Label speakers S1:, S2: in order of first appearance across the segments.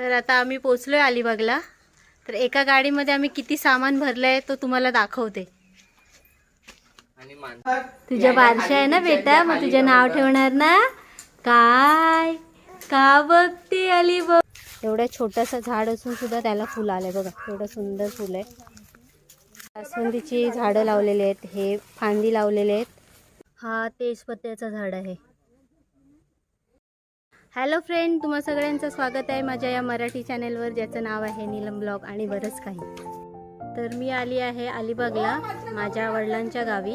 S1: तर आता आम्ही पोचलोय अलिबागला. तर एका गाडीमध्ये आम्ही किती सामान भरलंय तो तुम्हाला दाखवते. तुझ्या बारशा आहे ना बेटा? मग तुझे नाव ठेवणार ना? काय? का बघते अली बघ एवढ्या छोटंसं झाड असून सुद्धा त्याला फुल आलंय बघा. एवढं सुंदर फुल आहे जास्वंदीची झाडं लावलेली आहेत. हे फांदी लावलेले आहेत. हा तेजपत्त्याचं झाड आहे. हॅलो फ्रेंड तुम्हा सगळ्यांचं स्वागत आहे माझ्या या मराठी चॅनेलवर ज्याचं नाव आहे नीलम ब्लॉग आणि बरंच काही. तर मी आली आहे अलिबागला माझ्या वडिलांच्या गावी.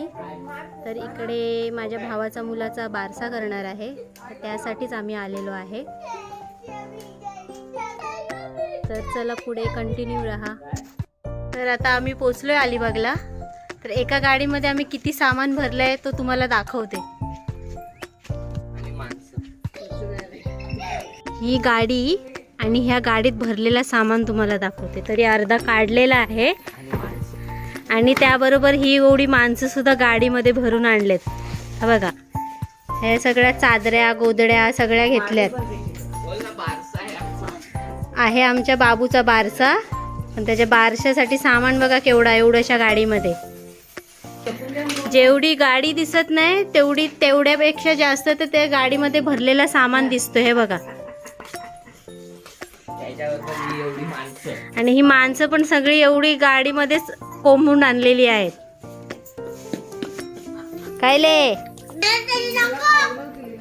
S1: तर इकडे माझ्या भावाचा मुलाचा बारसा करणार आहे त्यासाठीच आम्ही आलेलो आहे. तर चला पुढे कंटिन्यू राहा. तर आता आम्ही पोचलो आहे अलिबागला. तर एका गाडीमध्ये आम्ही किती सामान भरलं आहे तो तुम्हाला दाखवते. ही गाडी आणि ह्या गाडीत भरलेलं सामान तुम्हाला दाखवते. तरी अर्धा काढलेला आहे.
S2: आणि
S1: त्याबरोबर ही एवढी माणसं सुद्धा गाडीमध्ये भरून आणलेत. हा बघा. ह्या सगळ्या चादऱ्या गोदड्या सगळ्या घेतल्यात.
S2: आहे
S1: आमच्या बाबूचा बारसा. पण त्याच्या बारशासाठी सामान बघा केवढा एवढ्याशा गाडीमध्ये. जेवढी गाडी दिसत नाही तेवढी तेवढ्यापेक्षा जास्त तर त्या गाडीमध्ये भरलेला सामान दिसतो हे बघा. आणि ही माणसं पण सगळी एवढी गाडीमध्येच कोंबून आणलेली आहेत. कायले?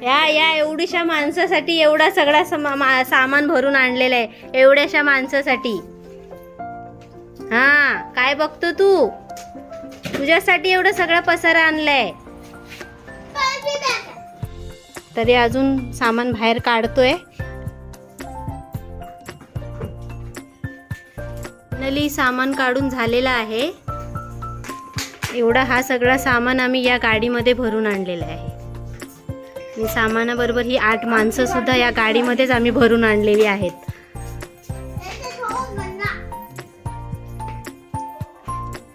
S1: या या एवढीशा माणसासाठी एवढा सगळा सामान भरून आणलेलं आहे. एवढ्याशा माणसासाठी. हा काय बघतो तू? तुझ्यासाठी एवढं सगळं पसारा आणलंय. तरी अजून सामान बाहेर काढतोय. फायनली सामान काढून झालेला आहे. एवढा हा सगळा सामान आम्ही या गाडीमध्ये भरून आणलेला आहे. आणि सामानाबरोबर ही आठ माणसं सुद्धा या गाडीमध्येच आम्ही भरून आणलेली आहेत.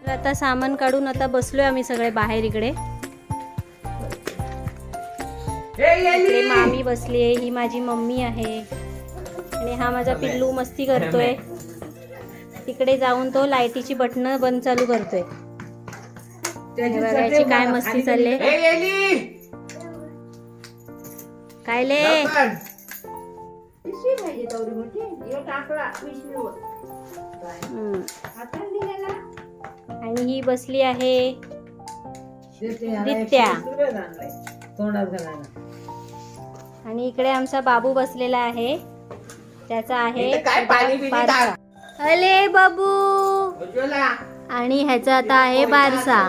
S1: आता सामान काढून आता बसलोय आम्ही सगळे बाहेर इकडे. इकडे मामी बसली आहे ही माझी मम्मी आहे. आणि हा माझा पिल्लू मस्ती करतोय. तिकडे जाऊन तो लाईटीची बटणं बंद चालू करतोय. काय मस्ती चालले! काय ले. आणि ही बसली आहे दित्या आणि इकडे आमचा बाबू बसलेला आहे. त्याचा आहे अले बाबू. आणि ह्याचा आता आहे बारसा.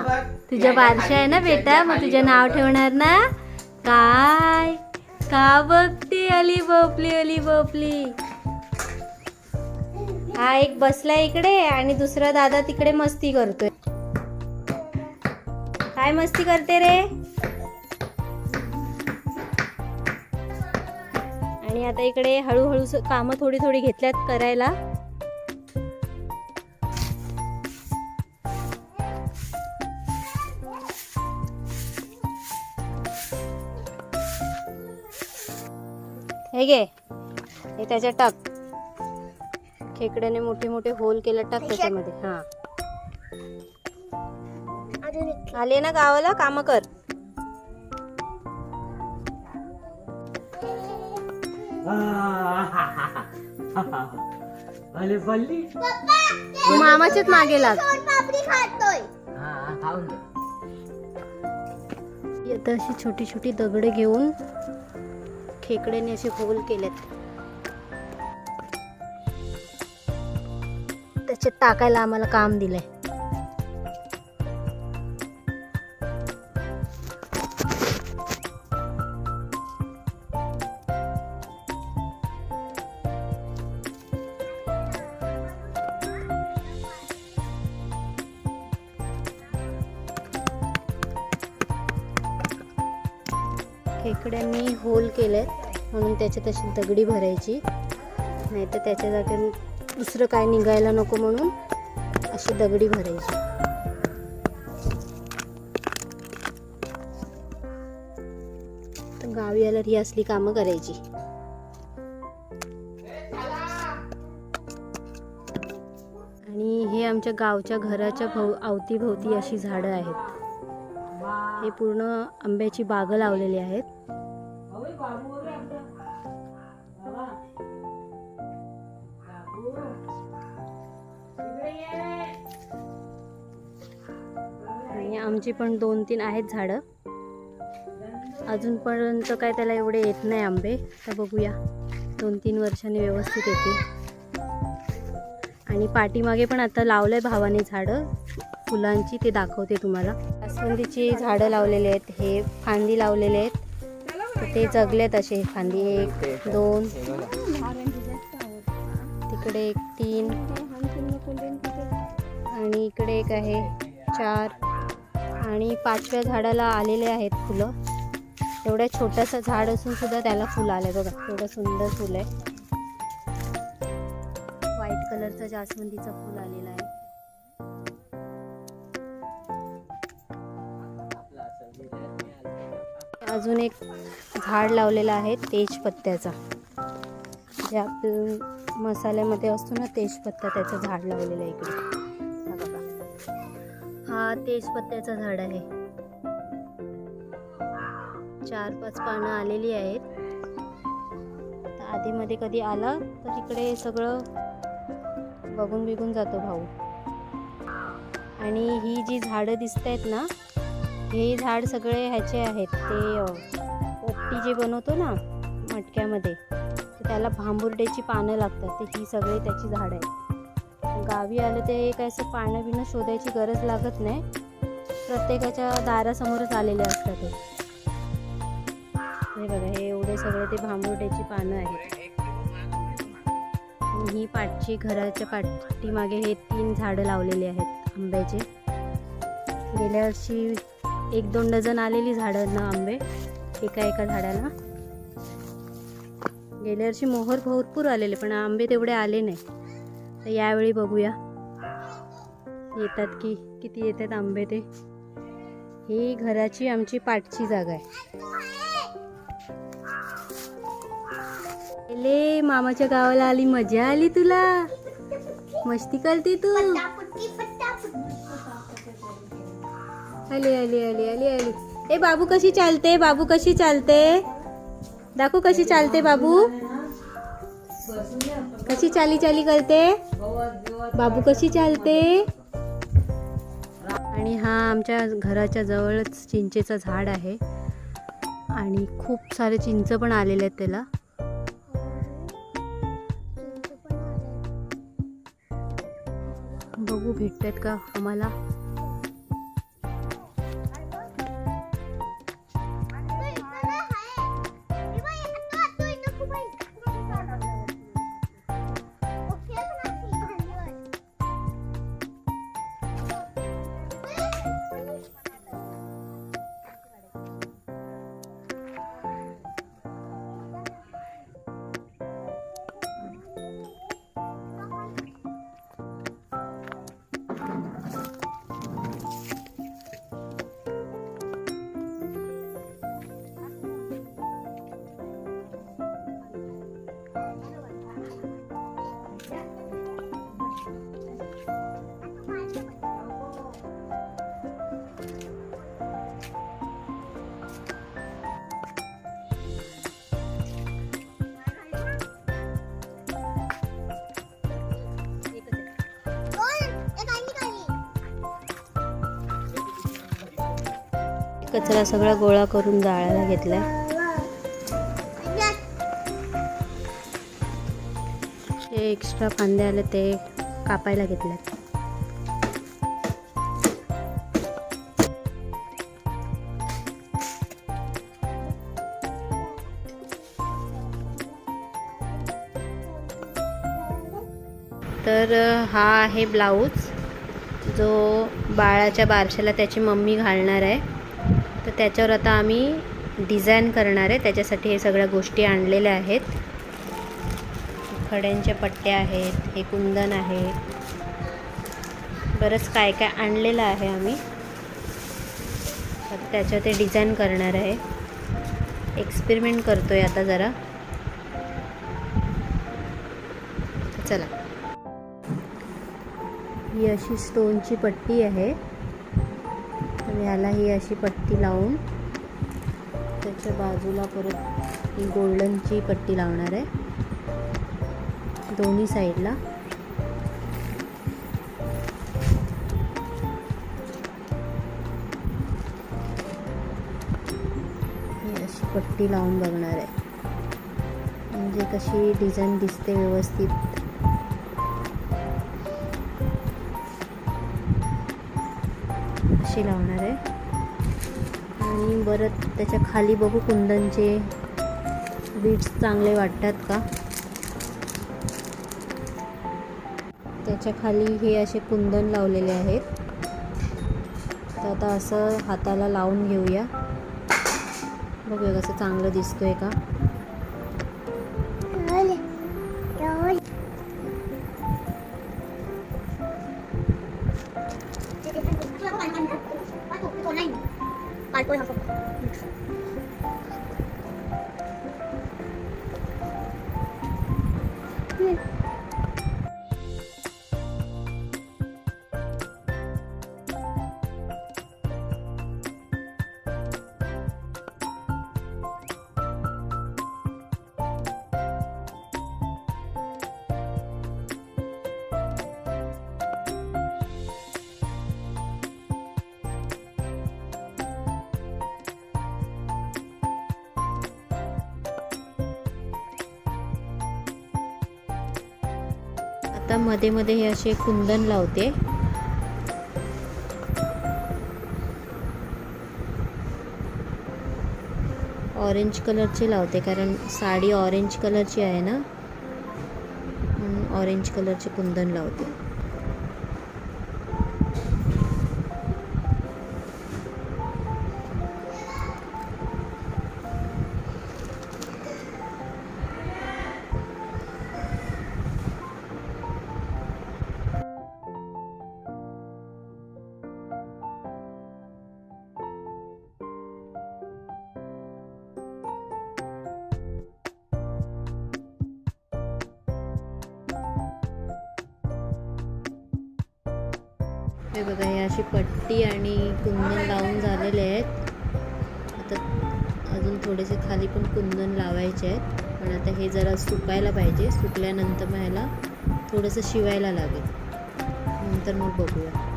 S1: तुझ्या बारशा आहे ना बेटा? मग तुझे नाव ठेवणार ना? काय? का बघते अली बपली अली बपली हा एक बसला इकडे आणि दुसरा दादा तिकडे मस्ती करतोय. काय मस्ती करते रे? आणि आता इकडे हळूहळू कामं थोडी थोडी घेतल्यात करायला. हे घे. हे त्याच्या टाक. खेकड्याने मोठे मोठे होल केलं टाक त्याच्यामध्ये. हा. आले ना गावाला? काम कर.
S2: अरे
S1: तू मामाच्याच मागे लाग.
S2: हा.
S1: आता अशी छोटी छोटी दगड घेऊन खेकड्याने असे होल केलेत. त्याच्यात टाकायला आम्हाला काम दिलंय. म्हणून त्याच्यात अशी दगडी भरायची. नाहीतर त्याच्या जागी दुसरं काय निघायला नको म्हणून अशी दगडी भरायची. तर गावी आल्यावर ही असली कामं करायची. आणि हे आमच्या गावच्या घराच्या भोव अवतीभोवती अशी झाडं आहेत. हे पूर्ण आंब्याची बागं लावलेली आहेत. आमची पण दोन तीन आहेत झाडं. अजूनपर्यंत काय त्याला एवढे येत नाही आंबे. तर बघूया. दोन तीन वर्षांनी व्यवस्थित येतील. आणि पाठीमागे पण आता लावलं आहे भावाने झाडं. फुलांची ते दाखवते तुम्हाला. जास्वंदीची झाडं लावलेली आहेत. हे फांदी लावलेले आहेत. ते जगलेत असे फांदी. एक दोन तिकडे एक तीन. आणि इकडे एक आहे. चार. आणि पाचव्या झाडाला आलेले आहेत फुलं. एवढ्या छोटंसं झाड असून सुद्धा त्याला फुल आले बघा एवढं सुंदर फुल आहे. व्हाईट कलरचं जास्वंदीचं फुल आलेलं आहे. अजून एक झाड लावलेलं आहे तेजपत्त्याचा. जे आपलं मसाल्यामध्ये असतो ना तेजपत्ता त्याचं झाड लावलेलं आहे इकडे. हा तेजपत्त्याचं झाड आहे. चार पाच पानं आलेली आहेत. तर आधीमध्ये कधी आला तर इकडे सगळं बघून बिघून जातो भाऊ. आणि ही जी झाडं दिसत आहेत ना हे झाड सगळे ह्याचे आहेत. ते अ, पोपटी जे बनवतो ना मटक्यामध्ये त्याला भांबुर्ड्याची पानं लागतात. ते ही सगळी त्याची झाडं आहेत. गावी आलं ते एक असं पानं बिणं शोधायची गरज लागत नाही. प्रत्येकाच्या दारासमोरच आलेले असतात ते. हे बघा हे एवढे सगळे ते भांबुर्ड्याची पानं आहेत. ही पाठची घराच्या पाठीमागे हे तीन झाडं लावलेली आहेत आंब्याचे. गेल्या वर्षी एक दोन डझन आलेली झाडं ना आंबे एका एका झाडाला. गेल्या वर्षी मोहर भरपूर आलेले पण आंबे तेवढे आले नाही. तर यावेळी बघूया. येतात की किती येतात आंबे ते. ही घराची आमची पाठची जागा आहे. ले मामाच्या गावाला आली मजा आली तुला. मस्ती करते तू. आली आली आली आली आली. ए बाबू कशी चालते? बाबू कशी चालते? दाखवू कशी चालते बाबू. कशी चाली चाली करते? बाबू कशी चालते? आणि हा आमच्या घराच्या जवळच चिंचेचं झाड आहे. आणि खूप सारे चिंच पण आलेले आहेत त्याला. बघू भेटतात का आम्हाला? कचरा सगळा गोळा करून जाळायला घेतलाय जे एक्स्ट्रा कांदे आले ते कापायला घेतल्यात तर हा आहे ब्लाऊज. जो बाळाच्या बारशाला त्याची मम्मी घालणार आहे. तर त्याच्यावर आता आम्ही डिझाईन करणार आहे. त्याच्यासाठी हे सगळ्या गोष्टी आणलेल्या आहेत. खड्यांच्या पट्ट्या आहेत हे कुंदन आहे. बरंच काय काय आणलेलं आहे आम्ही. तर त्याच्यावर ते डिझाईन करणार आहे. एक्सपेरिमेंट करतो आहे आता जरा. चला. ही अशी स्टोनची पट्टी आहे. ह्याला ही अशी पट्टी लावून त्याच्या बाजूला परत ही गोल्डनची पट्टी लावणार आहे. दोन्ही साईडला. ही अशी पट्टी लावून बघणार आहे. म्हणजे कशी डिझाईन दिसते व्यवस्थित. अशी लावणार आहे. आणि परत त्याच्याखाली बघू कुंदनचे बीट्स चांगले वाटतात का? त्याच्याखाली हे असे कुंदन लावलेले आहेत. तर आता असं हाताला लावून घेऊया. बघूया कसं चांगलं दिसतोय का? 아 이, 또이상 한. आता मध्ये मध्ये हे असे कुंदन लावते. ऑरेंज कलरचे लावते कारण साडी ऑरेंज कलरची आहे ना? ऑरेंज कलरचे कुंदन लावते. हे बघा हे अशी पट्टी आणि कुंदन लावून झालेले आहेत. आता अजून थोडेसे खाली पण कुंदन लावायचे आहेत. पण आता हे जरा सुकायला पाहिजे. सुकल्यानंतर मग ह्याला थोडंसं शिवायला लागेल. नंतर मग बघूया.